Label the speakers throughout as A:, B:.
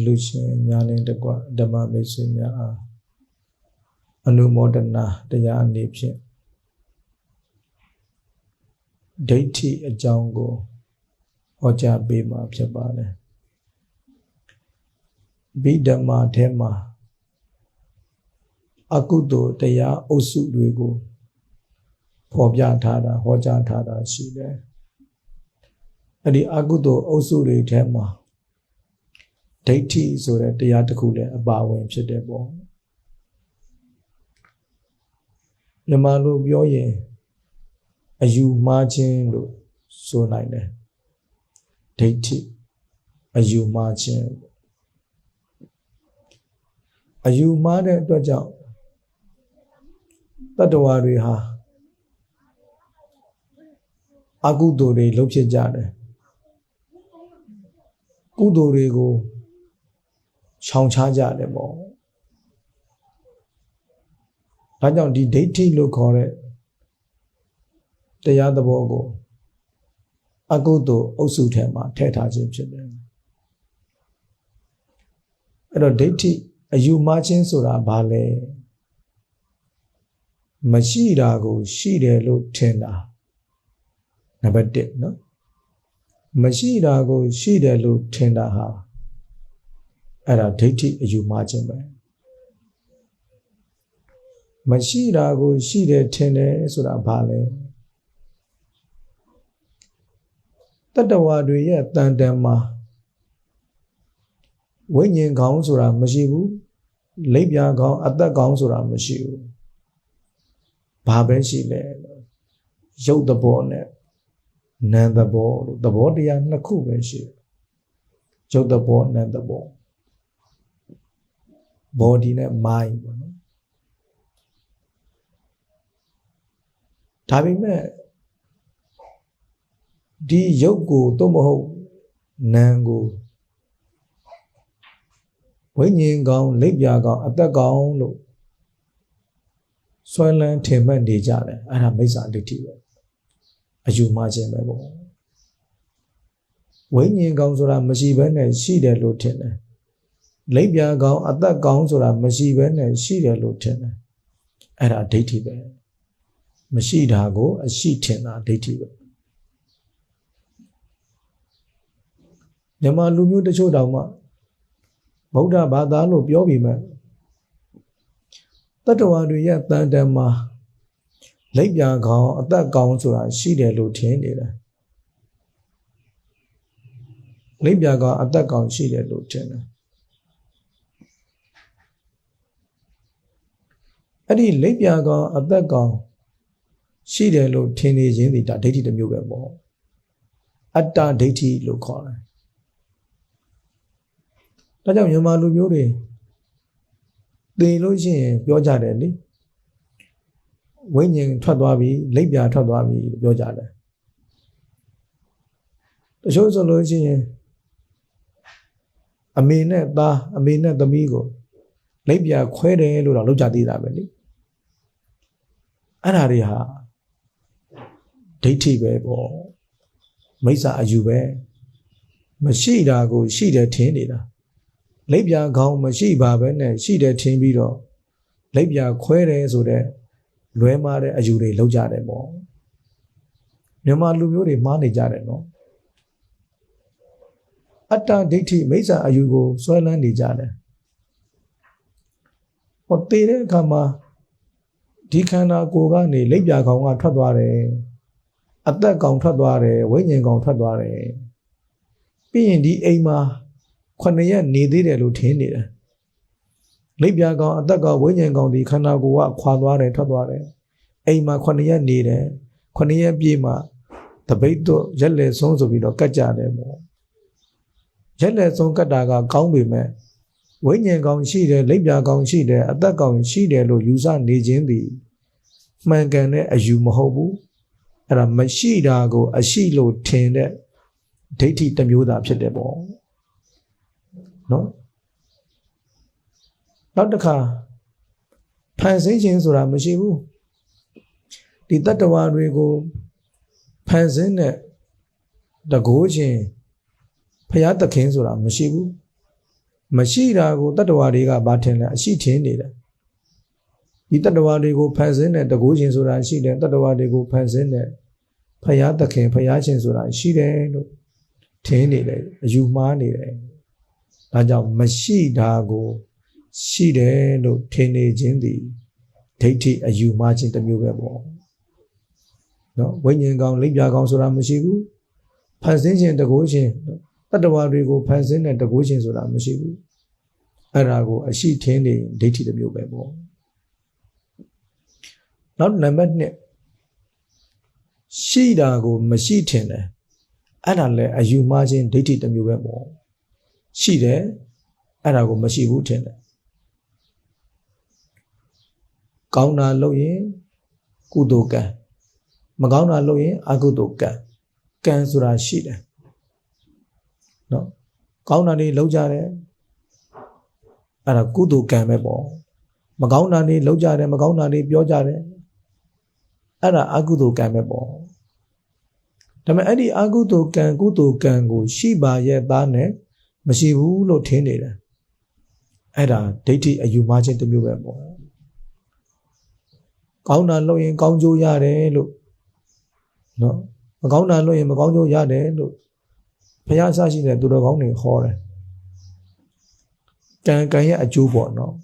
A: အလူရှင်များလင်းတကွဓမ္မမိတ်ဆွေများအားအနုမောဒနာတရားအနေဖြင့်ဒိဋ္ဌိအကြောင်းကိုဟောကြားပေးမှာဖြစ်ပါတယ်ဗိဓမ္မာထဲမှာအကုသိုလ်တရားအုပ်စုတွေကိုဖော်ပြထားတာဟောကြားထားတာရှိတယ်အဲ့ဒီအကုသိုလ်အုပ်စုတွေထဲမှာ ဒိဋ္ဌိဆိုတဲ့တရားတစ်ခုလည်းအပါဝင်ဖြစ်တယ်ပေါ့မြန်မာလိုပြောရင်အယူမှားခြင်းလို့ဆိုနိုင်တယ်ဒိဋ္ဌိအယူမှားခြင်းအယူမှားတဲ့အတွက်ကြောင့်တတ္တဝါတွေဟာအကုသိုလ်တွေလုပ်ဖြစ်ကြတယ်ကုသိုလ်တွေကို ခြောင်ချကြတယ်ပေါ့ဒါကြောင့်ဒီဒိဋ္ဌိလို့ခေါ်တဲ့တရားသဘောကိုအကုသိုလ်အုပ်စုထဲမှာထည့်ထားခြင်းဖြစ်တယ်အဲ့တော့ဒိဋ္ဌိအယူမှားခြင်းဆိုတာဘာလဲမရှိတာကို ရှိတယ်လို့ထင်တာနံပါတ်1နော်မရှိတာကို ရှိတယ်လို့ထင်တာဟာ အဲ့ဒါဒိဋ္ဌိအယူမှားခြင်းပဲမရှိတာကိုရှိတယ်ထင်တယ်ဆိုတာဘာလဲတတ္တဝါတွေရဲ့တန်တန်မှာဝိညာဉ်ကောင်းဆိုတာမရှိဘူးလိပ်ပြာကောင်းအသက်ကောင်းဆိုတာမရှိဘူးဘာပဲရှိလဲရုပ်သဘောနဲ့နာမ်သဘောလို့သဘောတရားနှစ်ခုပဲရှိတယ်ရုပ်သဘောနာမ်သဘော body နဲ့ mind ပေါ့နော်ဒါပေမဲ့ဒီရုပ်ကိုသို့မဟုတ်နာမ်ကိုဝိညာဉ်ကောင်းလက်ပြကောင်းအသက်ကောင်းလို့ဆွဲလန်းထင်မှတ်နေကြတယ်အဲ့ဒါမိစ္ဆာဒိဋ္ဌိပဲအယူမှားခြင်းပဲပေါ့ဝိညာဉ်ကောင်းဆိုတာမရှိဘဲနဲ့ရှိတယ်လို့ထင်တယ် လက်ပြကောင်းအသက်ကောင်းဆိုတာမရှိဘဲနဲ့ရှိတယ်လို့ထင်တယ်အဲ့ဒါဒိဋ္ဌိပဲမရှိတာကိုအရှိထင်တာဒိဋ္ဌိပဲမြန်မာလူမျိုးတချို့တောင်မှဗုဒ္ဓဘာသာလို့ပြောပြီးမှတတ္တဝါတွေရဲ့တန်တန်မှာလက်ပြကောင်းအသက်ကောင်းဆိုတာရှိတယ်လို့ထင်နေတယ်လက်ပြကောင်းအသက်ကောင်းရှိတယ်လို့ထင်တယ် အဲ့ဒီလက်ပြကောင်းအသက်ကောင်းရှိတယ်လို့ထင်နေခြင်းဒီဒါဒိဋ္ဌိတစ်မျိုးပဲပေါ့အတ္တဒိဋ္ဌိလို့ခေါ်တယ်ဒါကြောင့်မြန်မာလူမျိုးတွေသိလို့ရှိရင်ပြောကြတယ်လေဝိညာဉ်ထွက်သွားပြီလက်ပြထွက်သွားပြီလို့ပြောကြတယ်တချို့ဆိုလို့ရှိရင်အမေနဲ့သားအမေနဲ့သမီးကိုလက်ပြခွဲတယ်လို့တော့လောက်ကြသေးတာပဲလေ အဲ့ဒါတွေဟာဒိဋ္ဌိပဲပေါ့မိစ္ဆာအယူပဲမရှိတာကိုရှိတယ်ထင်နေတာလက်ပြခေါင်းမရှိပါပဲနဲ့ရှိတယ်ထင်ပြီးတော့လက်ပြခွဲတယ်ဆိုတဲ့လွဲမားတဲ့အယူတွေလောက်ကြတယ်ပေါ့မြန်မာလူမျိုးတွေမှားနေကြတယ်နော်အတ္တဒိဋ္ဌိမိစ္ဆာအယူကိုဆွဲလန်းနေကြတယ်ဟောတည်တဲ့အခါမှာ ဒီခန္ဓာကိုယ်ကနေလက်ပြခေါင်းကထွက်သွားတယ်အသက်ကောင်ထွက်သွားတယ်ဝိညာဉ်ကောင်ထွက်သွားတယ်ပြီးရင်ဒီအိမ်မှာ9ရက်နေသေးတယ်လို့ထင်နေတယ်လိပ်ပြာကောင်အသက်ကောင်ဝိညာဉ်ကောင်ဒီခန္ဓာကိုယ်ကခွာသွားတယ်ထွက်သွားတယ်အိမ်မှာ9ရက်နေတယ်9ရက်ပြည့်မှတပိတ်တော့ရက်လေဆုံးဆိုပြီးတော့ကတ်ကြတယ်ပေါ့ရက်လေဆုံးကတ်တာကကောင်းပေမဲ့ ဝိညာဉ်ကောင်ရှိတယ်လိပ်ပြာကောင်ရှိတယ်အသက်ကောင်ရှိတယ်လို့ယူဆနေခြင်းသည်မှန်ကန်တဲ့အယူမဟုတ်ဘူးအဲ့ဒါမရှိတာကို အရှိလို့ထင်တဲ့ဒိဋ္ဌိတစ်မျိုးသာဖြစ်တယ်ပေါ့နော်နောက်တစ်ခါဖန်ဆင်းခြင်းဆိုတာမရှိဘူးဒီတတ္တဝါတွေကိုဖန်ဆင်းတဲ့တကိုးခြင်းဖရာသခင်ဆိုတာမရှိဘူး မရှိတာကိုတတ္တဝါတွေကဘာထင်လဲအရှိထင်နေတယ်ဒီတတ္တဝါတွေကိုဖန်ဆင်းတဲ့တကူရှင်ဆိုတာရှိတယ်တတ္တဝါတွေကိုဖန်ဆင်းတဲ့ဖယားသခင်ဖယားရှင်ဆိုတာရှိတယ်လို့ထင်နေတယ်အယူမှားနေတယ်ဒါကြောင့်မရှိတာကိုရှိတယ်လို့ထင်နေခြင်းသည်ဒိဋ္ဌိအယူမှားခြင်းတစ်မျိုးပဲပေါ့နော်ဝိညာဉ်ကောင်လိပ်ပြာကောင်ဆိုတာမရှိဘူးဖန်ဆင်းခြင်းတကူရှင် တတ္တဝါတွေကိုဖန်ဆင်းတဲ့တကူရှင်ဆိုတာမရှိဘူးအဲ့ဒါကိုအရှိထင်းနေဒိဋ္ဌိတစ်မျိုးပဲပေါ့နောက်နံပါတ်1ရှိတာကိုမရှိထင်တယ်အဲ့ဒါလည်းအယူမှားခြင်းဒိဋ္ဌိတစ်မျိုးပဲပေါ့ရှိတယ်အဲ့ဒါကိုမရှိဘူးထင်တယ်ကောင်းတာလုပ်ရင်ကုသိုလ်ကံမကောင်းတာလုပ်ရင်အကုသိုလ်ကံကံဆိုတာရှိတယ် နော်ကောင်းတာတွေလုပ်ကြတယ်အဲ့ဒါကုသိုလ်ကံပဲပေါ့မကောင်းတာတွေလုပ်ကြတယ်မကောင်းတာတွေပြောကြတယ်အဲ့ဒါအကုသိုလ်ကံပဲပေါ့ဒါပေမဲ့အဲ့ဒီအကုသိုလ်ကံကုသိုလ်ကံကိုရှိပါရဲ့သားနဲ့မရှိဘူးလို့ထင်နေတယ်အဲ့ဒါဒိဋ္ဌိအယူမှားခြင်းတစ်မျိုးပဲပေါ့ကောင်းတာလုပ်ရင်ကောင်းကျိုးရတယ်လို့နော်မကောင်းတာလုပ်ရင်မကောင်းကျိုးရတယ်လို့ ဘုရားဆရှိတဲ့သူတော်ကောင်းတွေဟောတယ်ကံကံရဲ့အကျိုးပေါ့နော်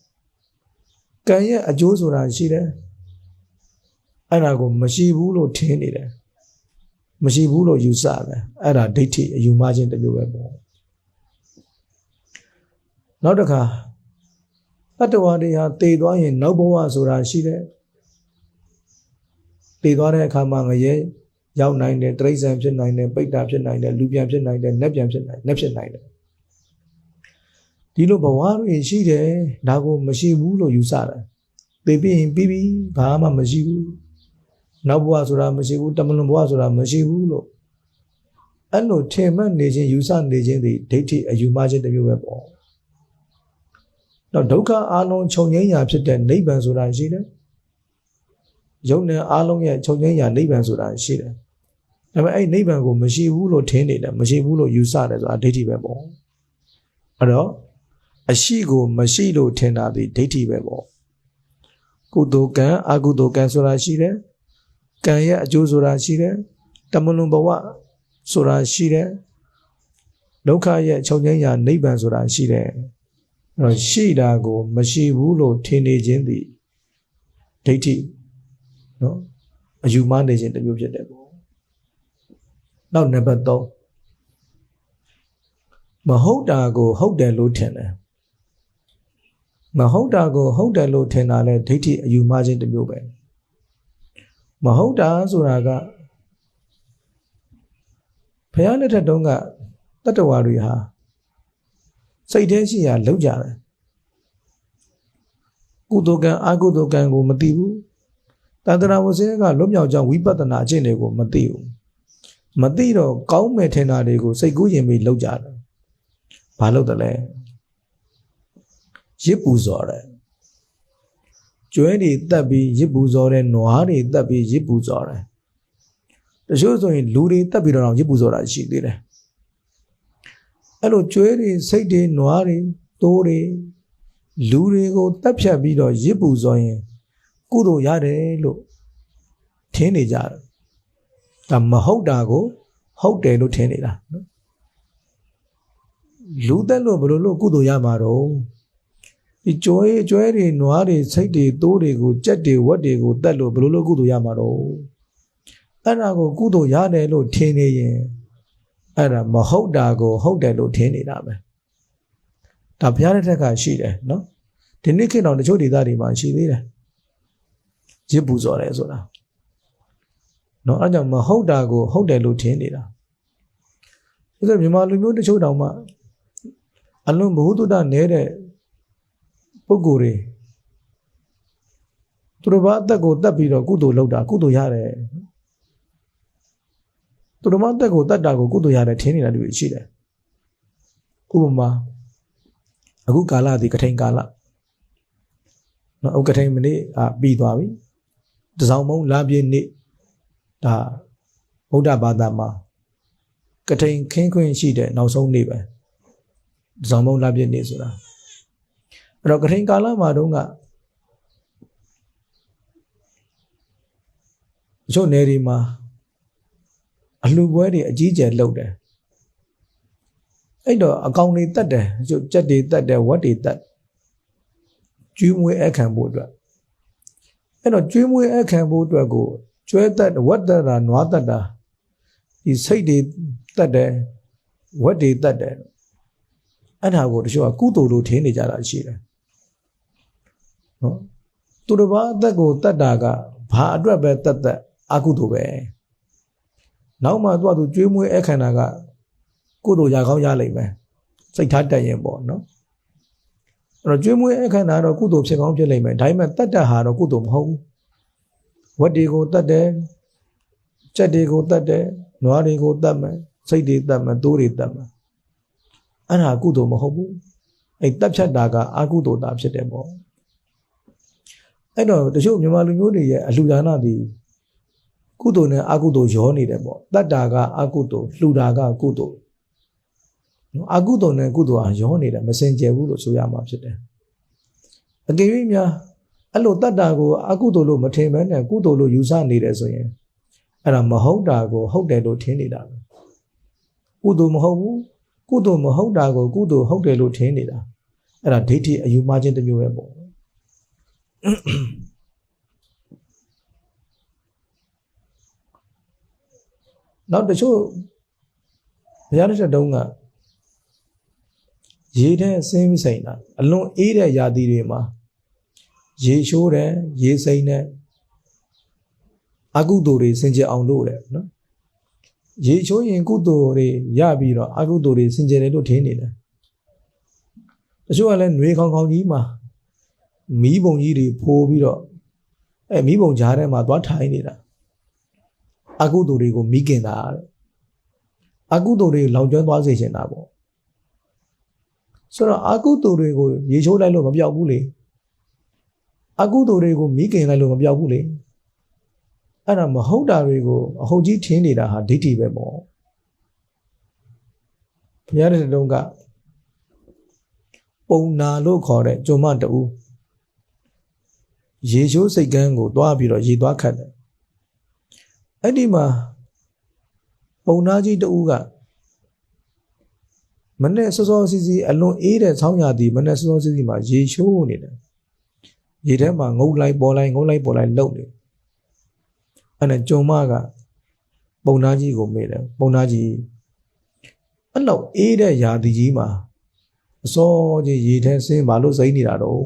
A: ကံရဲ့အကျိုးဆိုတာရှိတယ်အဲ့ဒါကိုမရှိဘူးလို့ထင်နေတယ်မရှိဘူးလို့ယူဆတယ်အဲ့ဒါဒိဋ္ဌိအယူမှားခြင်းတစ်မျိုးပဲပေါ့နောက်တစ်ခါတတ္တဝါတွေဟာတည်သွားရင် နောက်ဘဝဆိုတာရှိတယ်တည်သွားတဲ့အခါမှာငရဲ ရောက်နိုင်တယ်တိရစ္ဆာန်ဖြစ်နိုင်တယ်ပိဋ္ဌာဖြစ်နိုင်တယ်လူပြန်ဖြစ်နိုင်တယ်နတ်ပြန်ဖြစ်နိုင်နတ်ဖြစ်နိုင်တယ်ဒီလိုဘဝတွေရှိတယ်ဒါကိုမရှိဘူးလို့ယူဆတာသိပြီးရင်ပြီးပြီဘာမှမရှိဘူးနောက်ဘဝဆိုတာမရှိဘူးတမလွန်ဘဝဆိုတာမရှိဘူးလို့အဲ့လိုထင်မှတ်နေခြင်းယူဆနေခြင်းဒီဒိဋ္ဌိအယူမှားခြင်းတစ်မျိုးပဲပေါ့တော့ဒုက္ခအလုံးခြုံငိမ့်ရာဖြစ်တဲ့နိဗ္ဗာန်ဆိုတာရှိတယ်ယုံနဲ့အလုံးရဲ့ခြုံငိမ့်ရာနိဗ္ဗာန်ဆိုတာရှိတယ် ဒါပေမဲ့အဲ့နိဗ္ဗာန်ကိုမရှိဘူးလို့ထင်နေတယ်မရှိဘူးလို့ယူဆတယ်ဆိုတာဒိဋ္ဌိပဲပေါ့အဲ့တော့အရှိကိုမရှိလို့ထင်တာဒီဒိဋ္ဌိပဲပေါ့ကုသိုလ်ကံအကုသိုလ်ကံဆိုတာရှိတယ်ကံရဲ့အကျိုးဆိုတာရှိတယ်တမလွန်ဘဝဆိုတာရှိတယ်ဒုက္ခရဲ့ချုပ်ငြိမ်းရာနိဗ္ဗာန်ဆိုတာရှိတယ်အဲ့တော့ရှိတာကိုမရှိဘူးလို့ထင်နေခြင်းသည်ဒိဋ္ဌိနော်အယူမှားနေခြင်းတစ်မျိုးဖြစ်တယ်ပေါ့ နောက်နံပါတ်3မဟုတ်တာကိုဟုတ်တယ်လို့ထင်တယ်မဟုတ်တာကိုဟုတ်တယ်လို့ထင်တာလဲဒိဋ္ဌိအယူမှားခြင်းတစ်မျိုးပဲမဟုတ်တာဆိုတာကဘုရားလက်ထက်တုန်းကတတ္တဝါတွေဟာစိတ်ထဲရှိရာလောက်ကြတယ်ကုသိုလ်ကံအကုသိုလ်ကံကိုမသိဘူးတန္တရာဝဆင်းကလွတ်မြောက်ကြောင်းဝိပဿနာအကျင့်တွေကိုမသိဘူး မသိတော့ကောင်းမဲ့ထင်တာတွေကိုစိတ်ကူးရင်ပြီးလောက်ကြတယ်ဘာလို့တလဲရစ်ပူဇော်တယ်ကျွဲတွေတက်ပြီးရစ်ပူဇော်တယ်နွားတွေတက်ပြီးရစ်ပူဇော်တယ်တချို့ဆိုရင်လူတွေတက်ပြီးတော့ရစ်ပူဇော်တာရှိသေးတယ်အဲ့လိုကျွဲတွေစိတ်တွေနွားတွေတိုးတွေလူတွေကိုတက်ဖြတ်ပြီးတော့ရစ်ပူဇော်ရင်ကုသိုလ်ရတယ်လို့ထင်နေကြတယ် ဒါမဟုတ်တာကို ဟုတ်တယ်လို့ထင်နေတာနော်လူသက်လို့ဘယ်လိုလို့ကုသိုလ်ရမှာတော့ဒီကြွဲကြွဲတွေနွားတွေစိတ်တွေတိုးတွေကိုကြက်တွေဝက်တွေကိုတက်လို့ဘယ်လိုလို့ကုသိုလ်ရမှာတော့အဲ့ဒါကိုကုသိုလ်ရတယ်လို့ထင်နေရင်အဲ့ဒါမဟုတ်တာကို ဟုတ်တယ်လို့ထင်နေတာပဲဒါဘုရားတဲ့ထက်ကရှိတယ်နော်ဒီနေ့ခေတ်တော့တချို့ဒေသတွေမှာရှိသေးတယ်ရစ်ပူဇော်တယ်ဆိုတာ နော်အဲ့ကြောင့်မဟုတ်တာကိုဟုတ်တယ်လို့ထင်နေတာဒါဆိုမြန်မာလူမျိုးတချို့တောင်မှအလွန်ဘ ഹു တုတနေတဲ့ပုဂ္ဂိုလ်တွေသူတို့ဘာအသက်ကိုတတ်ပြီးတော့ကုသိုလ်လုပ်တာကုသိုလ်ရတယ်သူတို့မအသက်ကိုတတ်တာကိုကုသိုလ်ရတယ်ထင်နေတာလူတွေရှိတယ်ဥပမာအခုကာလဒီကထိန်ကာလနော်ဥကထိန်မနေ့အာပြီးသွားပြီတစောင်းမုံလာပြည့်နေ့ ဒါဗုဒ္ဓဘာသာမှာကထိန်ခင်းခွင့်ရှိတဲ့နောက်ဆုံးနေ့ပဲဇောင်းမုံလာပြည့်နေဆိုတာအဲ့တော့ကထိန်ကာလမှာတုန်းကတချို့နေဒီမှာအလှပွဲတွေအကြီးကျယ်လုပ်တယ်အဲ့တော့အကောင်တွေတက်တယ်တချို့ကြက်တွေတက်တယ်ဝက်တွေတက်ကျွေးမွေးအခမ်းဖို့အတွက်အဲ့တော့ကျွေးမွေးအခမ်းဖို့အတွက်ကို ကျွဲတက်ဝက်တက်တာနွားတက်တာဒီစိတ်တွေတက်တယ်ဝက်တွေတက်တယ်အဲ့ဒါကိုတချို့ကကုသိုလ်လို့ထင်နေကြတာရှိတယ်နော်သူတစ်ပါးအသက်ကိုတက်တာကဘာအတွက်ပဲတက်တက်အကုသိုလ်ပဲနောက်မှသူကသူကျွေးမွေးအခမ်းတာကကုသိုလ်ရကောင်းရလိမ့်မယ်စိတ်ထားတက်ရင်ပေါ့နော်အဲ့တော့ကျွေးမွေးအခမ်းတာတော့ကုသိုလ်ဖြစ်ကောင်းဖြစ်လိမ့်မယ်ဒါပေမဲ့တက်တက်ဟာတော့ကုသိုလ်မဟုတ်ဘူး ဝက်တွေကိုတက်တယ်ကြက်တွေကိုတက်တယ်နွားတွေကိုတက်မယ်စိတ်တွေတက်မယ်တိုးတွေတက်မယ်အဲ့ဒါကုသိုလ်မဟုတ်ဘူးအဲ့တက်ဖြတ်တာကအကုသိုလ်တာဖြစ်တယ်ပေါ့အဲ့တော့တချို့မြန်မာလူမျိုးတွေရဲ့အလှူဒါနသည်ကုသိုလ်နဲ့အကုသိုလ်ရောနေတယ်ပေါ့တတ်တာကအကုသိုလ်လှူတာကကုသိုလ်နော်အကုသိုလ်နဲ့ကုသိုလ်ဟာရောနေတယ်မစင်ကြယ်ဘူးလို့ဆိုရမှာဖြစ်တယ်အကယ်၍များ အဲ့လိုတတ်တာကိုအကုသိုလ်လို့မထင်ဘဲနဲ့ကုသိုလ်လို့ယူဆနေတယ်ဆိုရင်အဲ့ဒါမဟုတ်တာကိုဟုတ်တယ်လို့ထင်နေတာပဲကုသိုလ်မဟုတ်ဘူးကုသိုလ်မဟုတ်တာကိုကုသိုလ်ဟုတ်တယ်လို့ထင်နေတာအဲ့ဒါဒိဋ္ဌိအယူမှားခြင်းတစ်မျိုးပဲပေါ့နောက်တချို့ဘုရားတစ်ချက်တုံးကရေထဲဆင်းပြီးစိန်တာအလွန်အေးတဲ့ရာသီတွေမှာ ရေရှိုးတယ်ရေစိမ့်တယ်အကုသိုလ်တွေစင်ကြယ်အောင်လို့တဲ့နော်ရေချိုးရင်ကုသိုလ်တွေရပြီးတော့အကုသိုလ်တွေစင်ကြယ်တယ်လို့ထင်နေတယ်တချို့ကလည်းຫນွေခေါင်ခေါင်ကြီးမှာမီးပုံကြီးတွေဖိုးပြီးတော့အဲမီးပုံကြားထဲမှာသွားထိုင်နေတာအကုသိုလ်တွေကိုမိခင်တာတဲ့အကုသိုလ်တွေလောင်ကျွမ်းသွားစေချင်တာပေါ့ဆိုတော့အကုသိုလ်တွေကိုရေချိုးလိုက်လို့မပြောက်ဘူးလေ အကုသိုလ်တွေကိုမိခင်လိုက်လို့မပြောက်ဘူးလေအဲ့ဒါမဟုတ်တာတွေကိုအဟုတ်ကြီးထင်းနေတာဟာဒိဋ္ဌိပဲပေါ့ဘုရားတဲ့တုန်းကပုံနာလို့ခေါ်တဲ့ဂျုံမတူရေချိုးစိတ်ကန်းကိုတွားပြီးတော့ရေသွားခတ်တယ်အဲ့ဒီမှာပုံနာကြီးတူကမနဲ့စောစောစီစီအလွန်အေးတဲ့ဆောင်းရာသီမနဲ့စောစောစီစီမှာရေချိုးနေတယ် ရေထဲမှာငုံလိုက်ပေါ်လိုက်ငုံလိုက်ပေါ်လိုက်လှုပ်နေအဲ့နဲ့ကြုံမကပုံနာကြီးကိုမေးတယ်ပုံနာကြီးအဲ့လောက်အေးတဲ့ရာသီကြီးမှာအစောကြီးရေထဲဆင်းဘာလို့စိမ့်နေတာတော့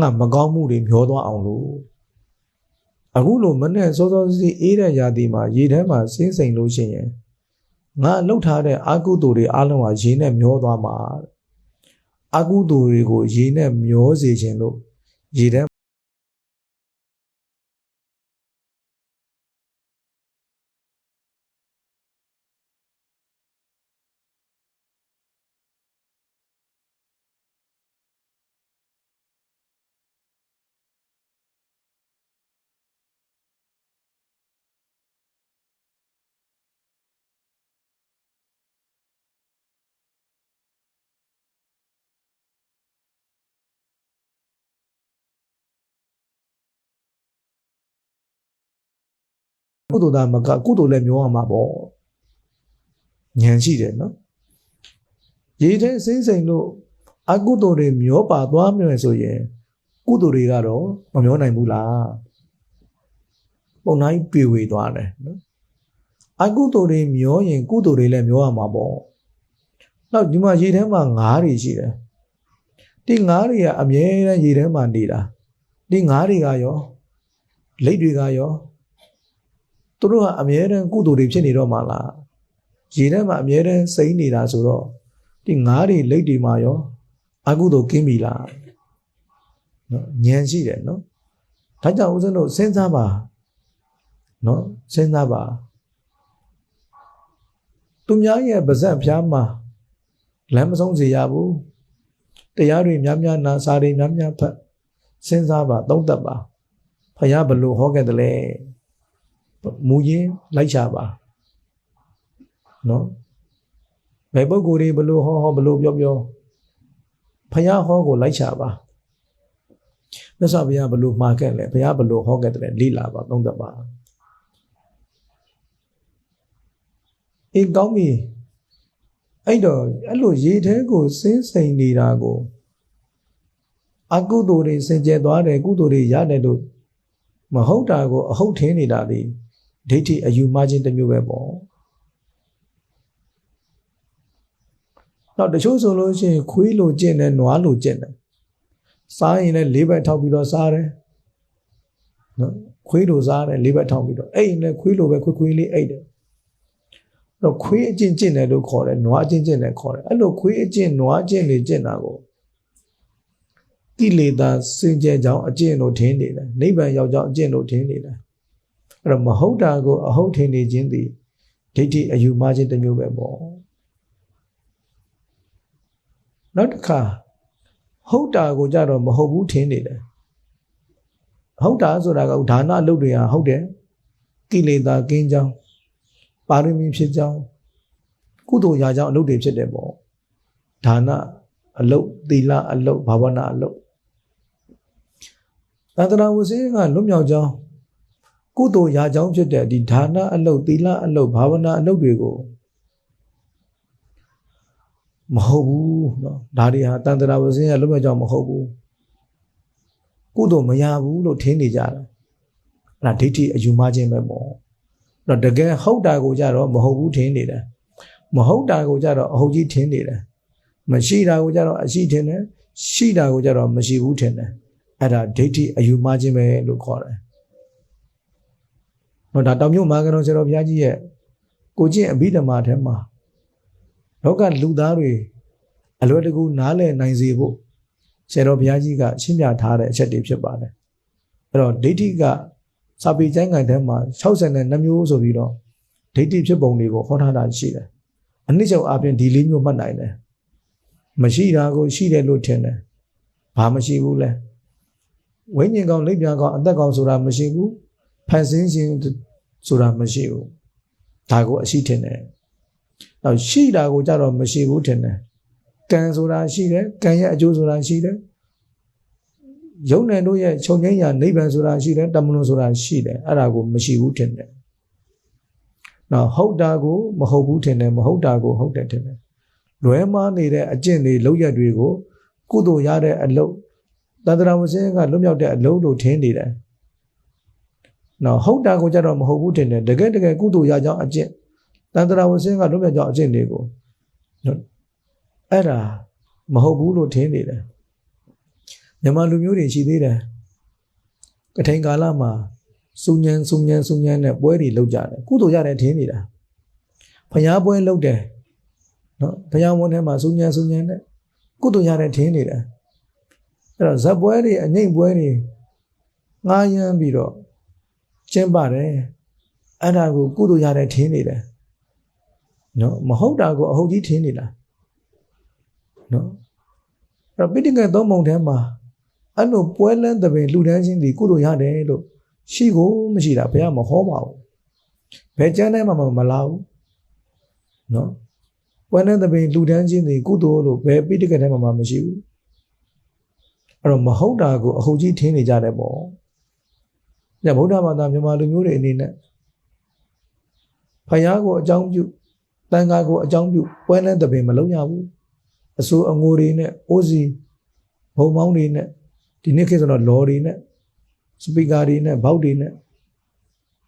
A: ငါမကောင်းမှုတွေမျောသွားအောင်လို့အခုလိုမနဲ့စောစောစီးအေးတဲ့ရာသီမှာရေထဲမှာဆင်းစိမ်လို့ရှိရင်ငါလှုပ်ထားတဲ့အာကုသိုလ်တွေအလုံးဟာရေနဲ့မျောသွားမှာ အာကုသိုလ်တွေကိုရေနဲ့မျောစေခြင်းလို့ရေထဲ ကုသိုလ်သားမကကုသိုလ်လည်းမျောရမှာပေါ့ဉာဏ်ရှိတယ်နော်ရေထဲစင်းစိမ်လို့အကုသိုလ်တွေမျောပါသွားမယ်ဆိုရင်ကုသိုလ်တွေကတော့မမျောနိုင်ဘူးလားပုံတိုင်းပြေဝေသွားတယ်နော်အကုသိုလ်တွေမျောရင် ကုသိုလ်တွေလည်းမျောရမှာပေါ့နောက်ဒီမှာရေထဲမှာငါးတွေရှိတယ်ဒီငါးတွေကအမြဲတမ်းရေထဲမှာနေတာဒီငါးတွေကရောလိတ်တွေကရော သူတို့ကအမြဲတမ်းကုသိုလ်တွေဖြစ်နေတော့မှလားရေထဲမှာအမြဲတမ်းစိမ့်နေတာဆိုတော့ဒီငါးတွေလိတ်တွေမှာရောအကုသိုလ်ကင်းပြီလားနော်ဉာဏ်ရှိတယ်နော်ဒါကြောင့်ဦးဇင်းတို့စဉ်းစားပါနော်စဉ်းစားပါသူများရဲ့ပါဇက်ဖျားမှာလမ်းမဆုံးစေရဘူးတရားတွေများများနာစာတွေများများဖတ်စဉ်းစားပါသုံးသပ်ပါဖယားဘလို့ဟောခဲ့တယ်လဲ မူရင်းလိုက်ချပါနော်ဘယ်ပုဂ္ဂိုလ်တွေဘလို့ဟောဟောဘလို့ပြောပြောဖယားဟောကိုလိုက်ချပါမြတ်စွာဘုရားဘလို့မှာခဲ့လဲဘုရားဘလို့ဟောခဲ့တယ်လိလာပါသုံးသက်ပါအေးကောင်းပြီအဲ့တော့အဲ့လိုရေထဲကိုစင်းစိန်နေတာကိုအကုသိုလ်တွေစင်ကြယ်သွားတယ်ကုသိုလ်တွေရတယ်လို့မဟုတ်တာကိုအဟုတ်ထင်းနေတာဒီ ဒိဋ္ဌိအယူမှားခြင်းတစ်မျိုးပဲပေါ့နောက်တချို့ဆိုလို့ရှိရင်ခွေးလိုကျင့်တယ်နွားလိုကျင့်တယ်စားရင်လည်းလေးဘက်ထောက်ပြီးတော့စားတယ်နော်ခွေးလိုစားတယ်လေးဘက်ထောက်ပြီးတော့အဲ့ရင်လည်းခွေးလိုပဲခွေးခွေးလေးအိတ်တယ်တော့ခွေးအကျင့်ကျင့်တယ်လို့ခေါ်တယ်နွားအကျင့်ကျင့်တယ်ခေါ်တယ်အဲ့လိုခွေးအကျင့်နွားအကျင့်တွေကျင့်တာကိုကိလေသာစင်ကြယ်ကြောင်းအကျင့်လို့ထင်နေတယ်နိဗ္ဗာန်ရောက်ကြောင်းအကျင့်လို့ထင်နေတယ် အဲ့တော့မဟုတ်တာကိုအဟုတ်ထင်နေခြင်းသည်ဒိဋ္ဌိအယူမှားခြင်းတစ်မျိုးပဲပေါ့နောက်တစ်ခါဟုတ်တာကိုကြတော့မဟုတ်ဘူးထင်နေတယ်ဟုတ်တာဆိုတာကဒါနအလုပ်တွေဟာဟုတ်တယ်ကိလေသာကင်းကြောင်းပါရမီဖြစ်ကြောင်းကုသိုလ်ရာကြောင်းအလုပ်တွေဖြစ်တယ်ပေါ့ဒါနအလုပ်သီလအလုပ်ဘာဝနာအလုပ်သန္တရာဝစီကလွတ်မြောက်ကြောင်း ကုသိုလ်ရာကြောင်းဖြစ်တဲ့ဒီဒါနအလုပ်သီလအလုပ်ဘာဝနာအလုပ်တွေကိုမဟုတ်ဘူးเนาะဒါတွေဟာတန်တရာဝစင်းရလွတ်မြောက်ကြောင်းမဟုတ်ဘူးကုသိုလ်မရဘူးလို့ထင်နေကြတာအဲ့ဒါဒိဋ္ဌိအယူမှားခြင်းပဲပေါ့တော့တကယ်ဟုတ်တာကိုကြတော့မဟုတ်ဘူးထင်နေတယ်မဟုတ်တာကိုကြတော့အဟုတ်ကြီးထင်နေတယ်မရှိတာကိုကြတော့အရှိထင်တယ်ရှိတာကိုကြတော့မရှိဘူးထင်တယ်အဲ့ဒါဒိဋ္ဌိအယူမှားခြင်းပဲလို့ခေါ်တယ် တော့ဒါတောင်မြို့မာကရုံဆရာတော်ဘုရားကြီးရဲ့ကိုကျင့်အဘိဓမ္မာထဲမှာလောကလူသားတွေအလွယ်တကူနားလည်နိုင်စေဖို့ဆရာတော်ဘုရားကြီးကရှင်းပြထားတဲ့အချက်တွေဖြစ်ပါတယ်အဲ့တော့ဒိဋ္ဌိကစာပေကျမ်းဂန်ထဲမှာ62မျိုးဆိုပြီးတော့ဒိဋ္ဌိဖြစ်ပုံတွေကိုဟောထားတာရှိတယ်အနည်းချုပ်အပြင်ဒီလေးမျိုးမှတ်နိုင်တယ်မရှိတာကိုရှိတယ်လို့ထင်တယ်ဘာမရှိဘူးလဲဝိညာဉ်ကောင်လက်ပြန်ကောင်အသက်ကောင်ဆိုတာမရှိဘူး ဖန်ဆင်းခြင်းဆိုတာမရှိဘူးဒါကိုအရှိထင်တယ်နောက်ရှိတာကိုကြတော့မရှိဘူးထင်တယ်ကံဆိုတာရှိတယ်ကံရဲ့အကျိုးဆိုတာရှိတယ်ယုံနယ်တို့ရဲ့ခြုံငိမ့်ရာနိဗ္ဗာန်ဆိုတာရှိတယ်တမလွန်ဆိုတာရှိတယ်အဲ့ဒါကိုမရှိဘူးထင်တယ်နောက်ဟုတ်တာကိုမဟုတ်ဘူးထင်တယ်မဟုတ်တာကိုဟုတ်တယ်ထင်တယ်လွဲမားနေတဲ့အကျင့်တွေလောက်ရက်တွေကို ကုသိုလ်ရတဲ့အလုပ်တန္တရာမစင်းကလွတ်မြောက်တဲ့အလုပ်လို့ထင်နေတယ် နော်ဟုတ်တာကိုကြတော့မဟုတ်ဘူးထင်တယ်တကယ်တကယ်ကုသိုလ်ရကြောင်းအကျင့်တန္တရာဝဆင်းကလွတ်မြောက်ကြောင်းအကျင့်တွေကိုအဲ့ဒါမဟုတ်ဘူးလို့ထင်နေတယ်မြန်မာလူမျိုးတွေရှိသေးတယ်ကထိန်ကာလမှာစုညံစုညံစုညံနဲ့ပွဲတွေလုပ်ကြတယ်ကုသိုလ်ရတယ်ထင်နေတာဖျားပွဲလုပ်တယ်နော်ဘုရားမွန်းထဲမှာစုညံစုညံနဲ့ကုသိုလ်ရတယ်ထင်နေတယ်အဲ့တော့ဇက်ပွဲတွေအငိမ့်ပွဲတွေငားရမ်းပြီးတော့ ကျင်းပါတယ်အဲ့ဒါကိုကုသိုလ်ရတယ်ထင်နေတယ်နော်မဟုတ်တာကိုအဟုတ်ကြီးထင်နေလားနော်အဲ့တော့ပိဋကတ်သုံးပုံထဲမှာအဲ့လိုပွဲလန်းတဲ့ပင်လူတန်းချင်းဒီကုသိုလ်ရတယ်လို့ရှိကိုမရှိတာဘုရားမဟောပါဘူးဘယ်ကျမ်းထဲမှာမလာဘူးနော်ပွဲလန်းတဲ့ပင်လူတန်းချင်းဒီကုသိုလ်လို့ဘယ်ပိဋကတ်ထဲမှာမှမရှိဘူးအဲ့တော့မဟုတ်တာကိုအဟုတ်ကြီးထင်နေကြတယ်ပေါ့ ညဗုဒ္ဓဘာသာမြန်မာလူမျိုးတွေအနေနဲ့ဖယားကိုအကြောင်းပြုတန်ခါကိုအကြောင်းပြုပွဲလန်းတပင်မလုံးရဘူးအစိုးအငိုတွေနဲ့အိုးစီဘုံမောင်းတွေနဲ့ဒီနေ့ခေတ်ဆိုတော့လော်တွေနဲ့စပီကာတွေနဲ့ဘောက်တွေနဲ့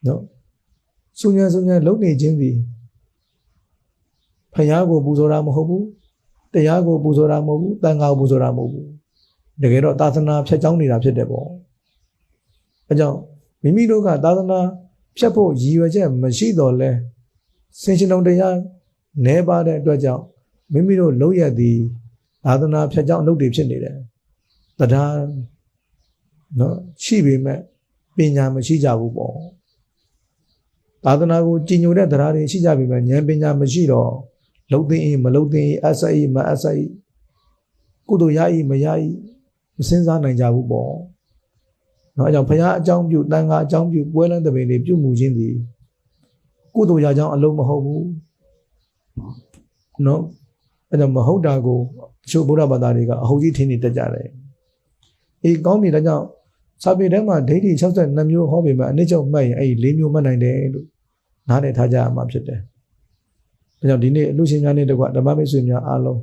A: နော်စူညံစူညံလုံနေခြင်းသည်ဖယားကိုပူဇော်တာမဟုတ်ဘူးတရားကိုပူဇော်တာမဟုတ်ဘူးတန်ခါကိုပူဇော်တာမဟုတ်ဘူးတကယ်တော့သာသနာဖြတ်ကျောင်းနေတာဖြစ်တယ်ပေါ့အဲကြောင့် မိမိတို့ကသာသနာဖြတ်ဖို့ရည်ရွယ်ချက်မရှိတော့လဲစင်ရှင်တော်တရားနဲပါတဲ့အတွက်ကြောင့်မိမိတို့လုံရသည်သာသနာဖြတ်ကြောင်းအလုပ်တွေဖြစ်နေတယ်တရားနော်ရှိပေမဲ့ပညာမရှိကြဘူးပေါ့သာသနာကိုကြည်ညိုတဲ့တရားတွေရှိကြပေမဲ့ဉာဏ်ပညာမရှိတော့လုံသိရင်မလုံသိရင်အဆက်ဤမအဆက်ဤကုသိုလ်ရဤမရဤမစင်စားနိုင်ကြဘူးပေါ့ နော်အကြောင်းဘုရားအကြောင်းပြုတန်ခါအကြောင်းပြုပွဲလန်းတဲ့ပင်တွေပြုမှုခြင်းသည်ကုသိုလ်ရကြောင်းအလုံးမဟုတ်ဘူးနော်အဲ့တော့မဟုတ်တာကိုတချို့ဗုဒ္ဓဘာသာတွေကအဟုတ်ကြီးထင်နေတတ်ကြတယ်အေးကောင်းပြီဒါကြောင့်စာပေထဲမှာဒိဋ္ဌိ62မျိုးဟောပေမဲ့အနည်းချုပ်မှတ်ရင်အဲ့ဒီ၄မျိုးမှတ်နိုင်တယ်လို့နားလည်ထားကြရမှာဖြစ်တယ်ဒါကြောင့်ဒီနေ့အလူရှင်များနဲ့တကွဓမ္မမိတ်ဆွေများအားလုံး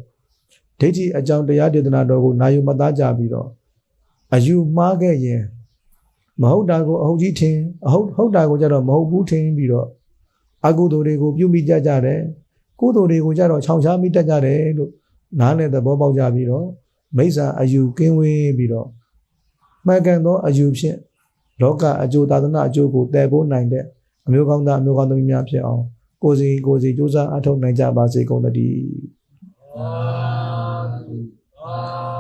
A: ဒိဋ္ဌိအကြောင်းတရားဒေသနာတော်ကိုနာယူမသားကြပြီးတော့အယူမှားခဲ့ရင် မဟုတ်တာကိုအဟုတ်ကြီးထင်အဟုတ်ဟုတ်တာကိုကြတော့မဟုတ်ဘူးထင်ပြီးတော့အကုသိုလ်တွေကိုပြုမိကြကြတယ်ကုသိုလ်တွေကိုကြတော့ခြောင်ရှားမိတတ်ကြတယ်လို့နားနဲ့သဘောပေါက်ကြပြီးတော့မိစ္ဆာအယူကင်းဝေးပြီးတော့မှန်ကန်သောအယူဖြင့်လောကအကျိုးသာသနာအကျိုးကိုတည်ဖို့နိုင်တဲ့အမျိုးကောင်းသားအမျိုးကောင်းသမီးများဖြစ်အောင်ကိုယ်စီကိုယ်စီစူးစမ်းအထောက်နိုင်ကြပါစေကုန်သတည်း
B: အာ